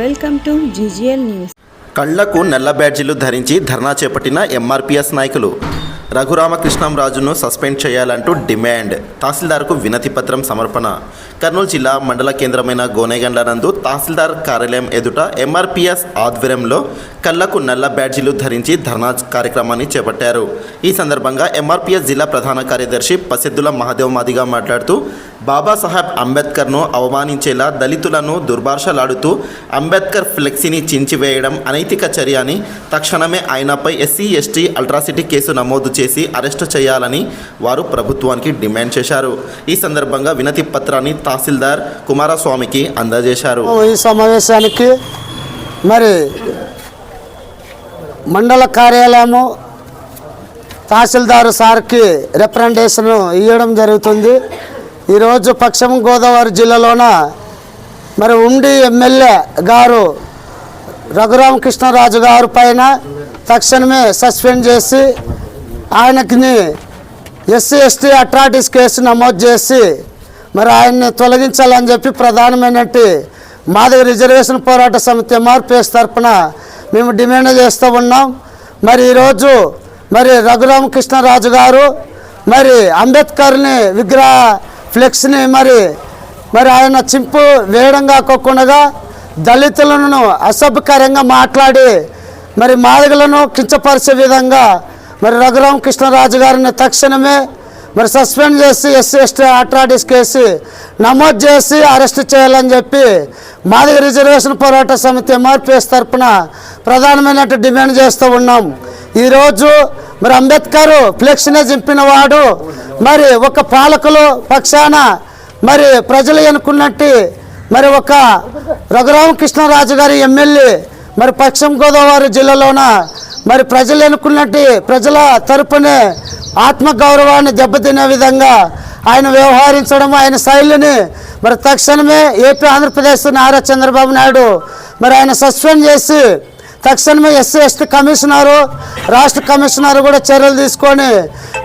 Welcome to GGL news. కళ్ళకు నల్ల బ్యాడ్జీలు ధరించి ధర్నా చేపట్టిన ఎంఆర్పీఎస్ నాయకులు. రఘురామకృష్ణంరాజును సస్పెండ్ చేయాలంటూ డిమాండ్. తహసీల్దార్కు వినతి పత్రం సమర్పణ. కర్నూలు జిల్లా మండల కేంద్రమైన గోనేగండ్ల నందు తహసీల్దార్ కార్యాలయం ఎదుట ఎంఆర్పిఎస్ ఆధ్వర్యంలో కళ్ళకు నల్ల బ్యాడ్జీలు ధరించి ధర్నా కార్యక్రమాన్ని చేపట్టారు. ఈ సందర్భంగా ఎంఆర్పీఎస్ జిల్లా ప్రధాన కార్యదర్శి పసిద్దుల మహాదేవ్ మాదిగా మాట్లాడుతూ బాబాసాహెబ్ అంబేద్కర్ను అవమానించేలా దళితులను దుర్భాషలాడుతూ అంబేద్కర్ ఫ్లెక్సీని చించివేయడం అనైతిక చర్య అని తక్షణమే ఆయనపై ఎస్సీ ఎస్టీ అల్ట్రాసిటీ కేసు నమోదు చేసి అరెస్టు చేయాలని వారు ప్రభుత్వానికి డిమాండ్ చేశారు. ఈ సందర్భంగా వినతి పత్రాన్ని తహసీల్దార్ కుమారస్వామికి అందజేశారు. ఈ సమావేశానికి మరి మండల కార్యాలయము తహసీల్దారు సార్కి రిప్రజెంటేషన్ ఇవ్వడం జరుగుతుంది. ఈరోజు పశ్చిమ గోదావరి జిల్లాలోన మరి ఉండి ఎమ్మెల్యే గారు రఘురామకృష్ణరాజు గారు పైన తక్షణమే సస్పెండ్ చేసి ఆయనకి ఎస్సీ ఎస్టీ అట్రాటిస్ కేసు నమోదు చేసి మరి ఆయన్ని తొలగించాలని చెప్పి ప్రధానమైనటి మాదిగ రిజర్వేషన్ పోరాట సమితి ఎంఆర్పిఎస్ తరఫున మేము డిమాండ్ చేస్తూ ఉన్నాం. మరి ఈరోజు మరి రఘురామకృష్ణరాజు గారు మరి అంబేద్కర్ని విగ్రహ ఫ్లెక్స్ని మరి మరి ఆయన చింపు వేయడం కాకుండా దళితులను అసభ్యకరంగా మాట్లాడి మరి మాదిగలను కించపరిచే విధంగా మరి రఘురామ కృష్ణరాజు గారిని తక్షణమే మరి సస్పెండ్ చేసి ఎస్సీ ఎస్టీ అట్రాటిస్ కేసు నమోదు చేసి అరెస్ట్ చేయాలని చెప్పి మాదిగ రిజర్వేషన్ పోరాట సమితి ఎంఆర్పిఎస్ తరఫున ప్రధానమైన డిమాండ్ చేస్తూ ఉన్నాం. ఈరోజు మరి అంబేద్కర్ ఫ్లెక్స్నే చింపిన వాడు. మరి ఒక పాలకులు పక్షాన మరి ప్రజలు అనుకున్నట్టు మరి ఒక రఘురామకృష్ణరాజు గారి ఎమ్మెల్యే మరి పశ్చిమ గోదావరి జిల్లాలోన మరి ప్రజలు ఎన్నుకున్నట్టు ప్రజల తరపునే ఆత్మగౌరవాన్ని దెబ్బతినే విధంగా ఆయన వ్యవహరించడం ఆయన శైలిని మరి తక్షణమే ఏపీ ఆంధ్రప్రదేశ్ నారా చంద్రబాబు నాయుడు మరి ఆయన సస్పెండ్ చేసి తక్షణమే ఎస్సీ ఎస్టీ కమిషనరు రాష్ట్ర కమిషనర్ కూడా చర్యలు తీసుకొని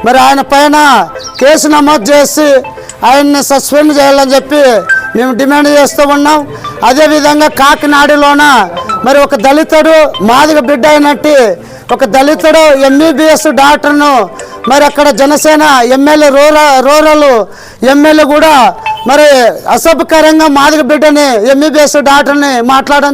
మరి ఆయన పైన కేసు నమోదు చేసి ఆయన్ని సస్పెండ్ చేయాలని చెప్పి మేము డిమాండ్ చేస్తూ ఉన్నాం. అదేవిధంగా కాకినాడలోన మరి ఒక దళితుడు మాదిగ బిడ్డ అయినట్టు ఒక దళితుడు ఎంబీబీఎస్ డాక్టర్ను మరి అక్కడ Janasena MLA rural rural MLA కూడా మరి అసభ్యకరంగా మాదిగ బిడ్డని ఎంబీబీఎస్ డాక్టర్ని మాట్లాడడం